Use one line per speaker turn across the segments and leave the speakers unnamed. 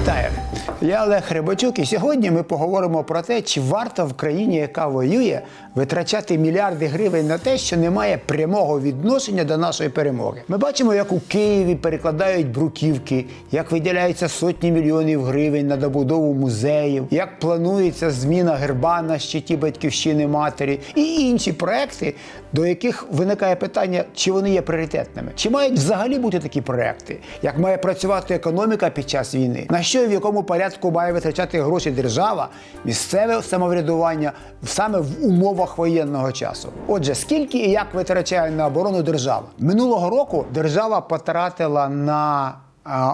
Вітаю! Я Олег Рибачук, і сьогодні ми поговоримо про те, чи варто в країні, яка воює, витрачати мільярди гривень на те, що не має прямого відношення до нашої перемоги. Ми бачимо, як у Києві перекладають бруківки, як виділяються сотні мільйонів гривень на добудову музеїв, як планується зміна герба на щиті батьківщини матері і інші проекти, до яких виникає питання, чи вони є пріоритетними, чи мають взагалі бути такі проекти, як має працювати економіка під час війни, на що і в якому порядку має витрачати гроші держава, місцеве самоврядування саме в умовах воєнного часу. Отже, скільки і як витрачає на оборону держава минулого року держава потратила на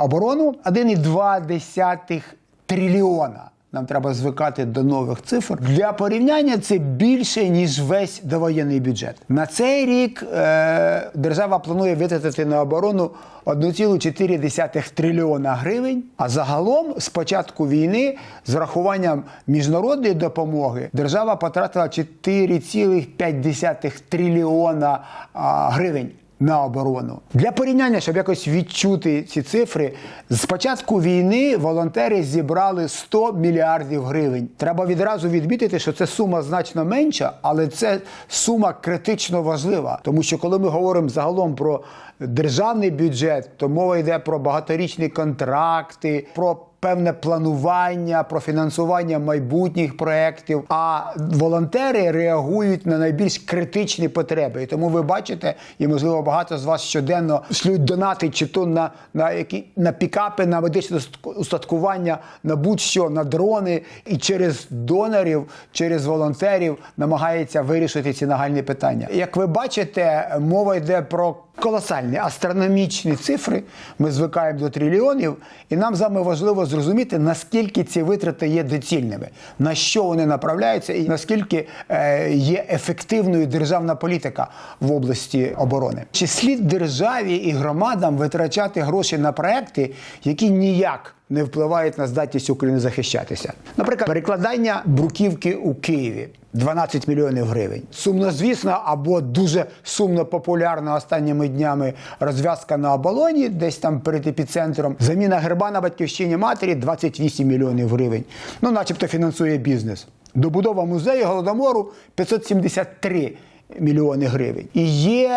оборону 1,2 трильйона. Нам треба звикати до нових цифр. Для порівняння це більше ніж весь довоєнний бюджет. На цей рік е, держава планує витратити на оборону 1,4 трильйона гривень. А загалом з початку війни, з врахуванням міжнародної допомоги, держава потратила 4,5 трильйона гривень на оборону. Для порівняння, щоб якось відчути ці цифри, з початку війни волонтери зібрали 100 мільярдів гривень. Треба відразу відмітити, що це сума значно менша, але це сума критично важлива. Тому що коли ми говоримо загалом про державний бюджет, то мова йде про багаторічні контракти, про певне планування, про фінансування майбутніх проєктів. А волонтери реагують на найбільш критичні потреби. І тому ви бачите, і можливо багато з вас щоденно шлють донати чи то на, на які на пікапи, на медичне устаткування, на будь-що на дрони, і через донорів, через волонтерів намагається вирішити ці нагальні питання. Як ви бачите, мова йде про колосальні астрономічні цифри. Ми звикаємо до трильйонів, і нам вами важливо зрозуміти, наскільки ці витрати є доцільними, на що вони направляються, і наскільки е, є ефективною державна політика в області оборони. Чи слід державі і громадам витрачати гроші на проекти, які ніяк не впливають на здатність України захищатися? Наприклад, перекладання бруківки у Києві. 12 мільйонів гривень. Сумнозвісна або дуже сумно популярна останніми днями розв'язка на оболоні, десь там перед епіцентром. Заміна герба на батьківщині матері 28 мільйонів гривень. Ну, начебто фінансує бізнес. Добудова музею голодомору 573 мільйони гривень. І є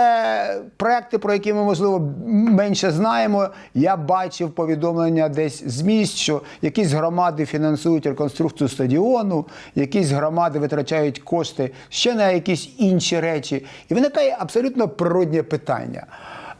проекти, про які ми, можливо, менше знаємо. Я бачив повідомлення десь з місць, що якісь громади фінансують реконструкцію стадіону, якісь громади витрачають кошти ще на якісь інші речі. І виникає абсолютно природнє питання.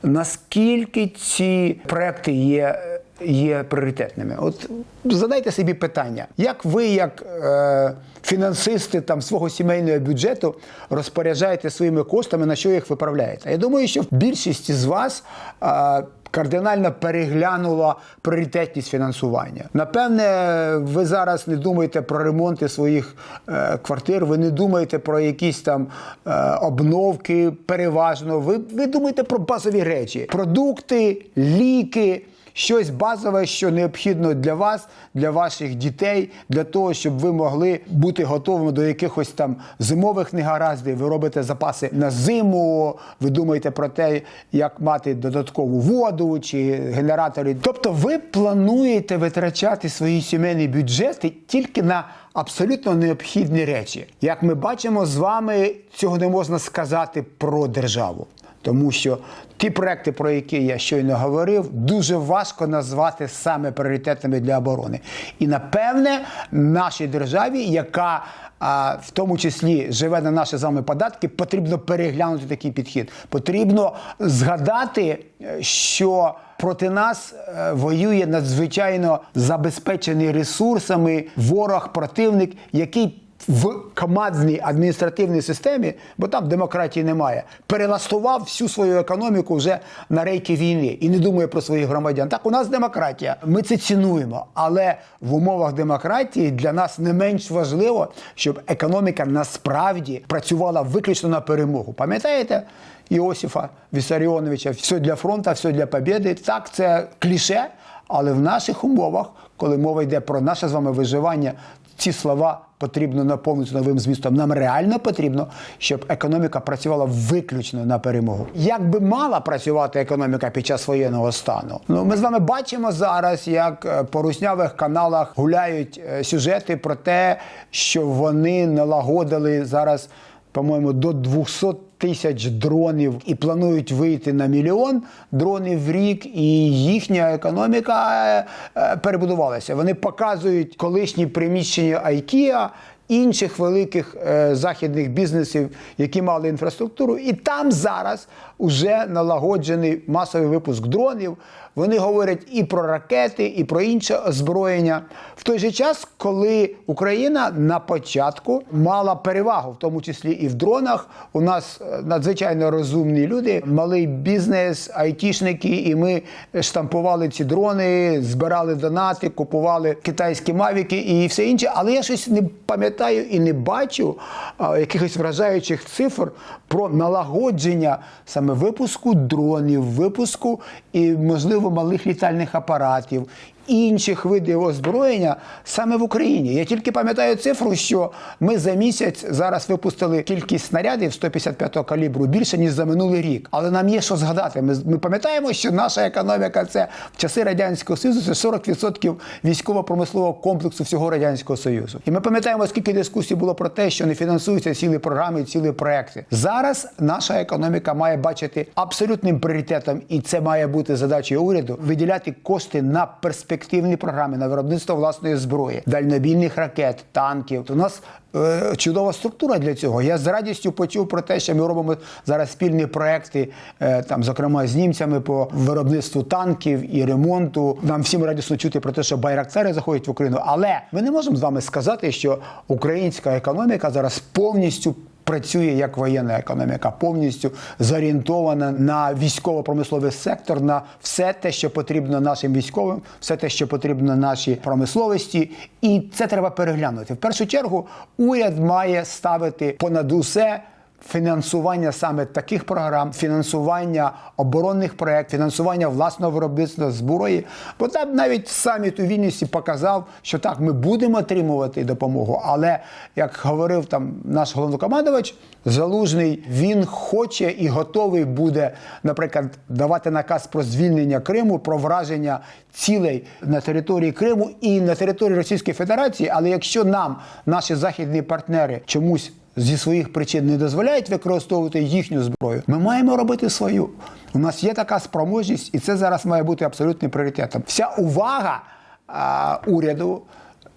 Наскільки ці проекти є є пріоритетними. От задайте собі питання, як ви, як е, фінансисти там свого сімейного бюджету, розпоряджаєте своїми коштами, на що їх виправляєте? Я думаю, що більшість з вас. Е, Кардинально переглянула пріоритетність фінансування. Напевне, ви зараз не думаєте про ремонти своїх е, квартир, ви не думаєте про якісь там е, обновки переважно. Ви, ви думаєте про базові речі: продукти, ліки щось базове, що необхідно для вас, для ваших дітей, для того, щоб ви могли бути готовими до якихось там зимових негараздів. Ви робите запаси на зиму, ви думаєте про те, як мати додаткову воду чи генератори. Тобто, ви плануєте витрачати свої сімейні бюджети тільки на абсолютно необхідні речі. Як ми бачимо з вами, цього не можна сказати про державу. Тому що ті проекти, про які я щойно говорив, дуже важко назвати саме пріоритетними для оборони. І напевне, нашій державі, яка а, в тому числі живе на наші з вами податки, потрібно переглянути такий підхід. Потрібно згадати, що проти нас е, воює надзвичайно забезпечений ресурсами ворог, противник, який в командній адміністративній системі, бо там демократії немає, перелаштував всю свою економіку вже на рейки війни і не думає про своїх громадян. Так, у нас демократія, ми це цінуємо. Але в умовах демократії для нас не менш важливо, щоб економіка насправді працювала виключно на перемогу. Пам'ятаєте? Іосифа Вісаріоновича, все для фронту, все для побєди. Так, це кліше, але в наших умовах, коли мова йде про наше з вами виживання, ці слова потрібно наповнити новим змістом. Нам реально потрібно, щоб економіка працювала виключно на перемогу. Як би мала працювати економіка під час воєнного стану? Ну ми з вами бачимо зараз, як е, по руснявих каналах гуляють е, сюжети про те, що вони налагодили зараз, по-моєму, до 200 тисяч дронів і планують вийти на мільйон дронів в рік, і їхня економіка е, е, перебудувалася. Вони показують колишні приміщення IKEA, інших великих е, західних бізнесів, які мали інфраструктуру, і там зараз уже налагоджений масовий випуск дронів. Вони говорять і про ракети, і про інше озброєння. В той же час, коли Україна на початку мала перевагу, в тому числі і в дронах, у нас е, надзвичайно розумні люди, малий бізнес, айтішники, і ми штампували ці дрони, збирали донати, купували китайські мавіки і все інше. Але я щось не пам'ятаю і не бачу якихось вражаючих цифр про налагодження саме випуску дронів, випуску і, можливо, малих літальних апаратів. Інших видів озброєння саме в Україні. Я тільки пам'ятаю цифру, що ми за місяць зараз випустили кількість снарядів 155-го калібру більше ніж за минулий рік. Але нам є що згадати. Ми, ми пам'ятаємо, що наша економіка це в часи радянського союзу це 40% військово-промислового комплексу всього радянського союзу. І ми пам'ятаємо, скільки дискусій було про те, що не фінансуються цілі програми, цілі проекти. Зараз наша економіка має бачити абсолютним пріоритетом, і це має бути задачею уряду виділяти кошти на перспективні програми на виробництво власної зброї, дальнобійних ракет, танків. У нас е, чудова структура для цього. Я з радістю почув про те, що ми робимо зараз спільні проекти, е, там, зокрема з німцями по виробництву танків і ремонту. Нам всім радісно чути про те, що байрактари заходять в Україну. Але ми не можемо з вами сказати, що українська економіка зараз повністю. Працює як воєнна економіка, повністю зорієнтована на військово-промисловий сектор, на все те, що потрібно нашим військовим, все те, що потрібно нашій промисловості, і це треба переглянути. В першу чергу уряд має ставити понад усе. Фінансування саме таких програм, фінансування оборонних проєктів, фінансування власного виробництва зброї. Бо там навіть саміт у Вільнюсі показав, що так, ми будемо отримувати допомогу. Але як говорив там наш головнокомандувач, залужний він хоче і готовий буде, наприклад, давати наказ про звільнення Криму, про враження цілей на території Криму і на території Російської Федерації. Але якщо нам наші західні партнери чомусь зі своїх причин не дозволяють використовувати їхню зброю, ми маємо робити свою. У нас є така спроможність, і це зараз має бути абсолютним пріоритетом. Вся увага а, уряду,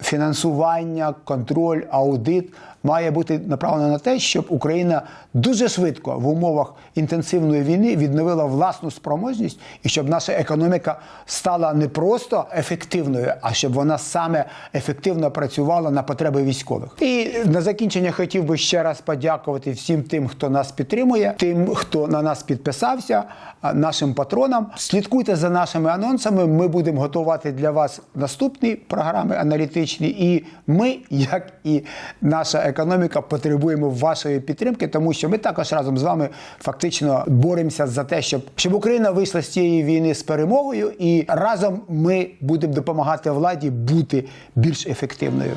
фінансування, контроль, аудит має бути направлена на те, щоб Україна дуже швидко в умовах інтенсивної війни відновила власну спроможність і щоб наша економіка стала не просто ефективною, а щоб вона саме ефективно працювала на потреби військових. І на закінчення хотів би ще раз подякувати всім тим, хто нас підтримує, тим, хто на нас підписався, нашим патронам. Слідкуйте за нашими анонсами. Ми будемо готувати для вас наступні програми аналітичні. І ми, як і наша економіка, потребуємо вашої підтримки, тому що ми також разом з вами фактично боремося за те, щоб, щоб Україна вийшла з цієї війни з перемогою, і разом ми будемо допомагати владі бути більш ефективною.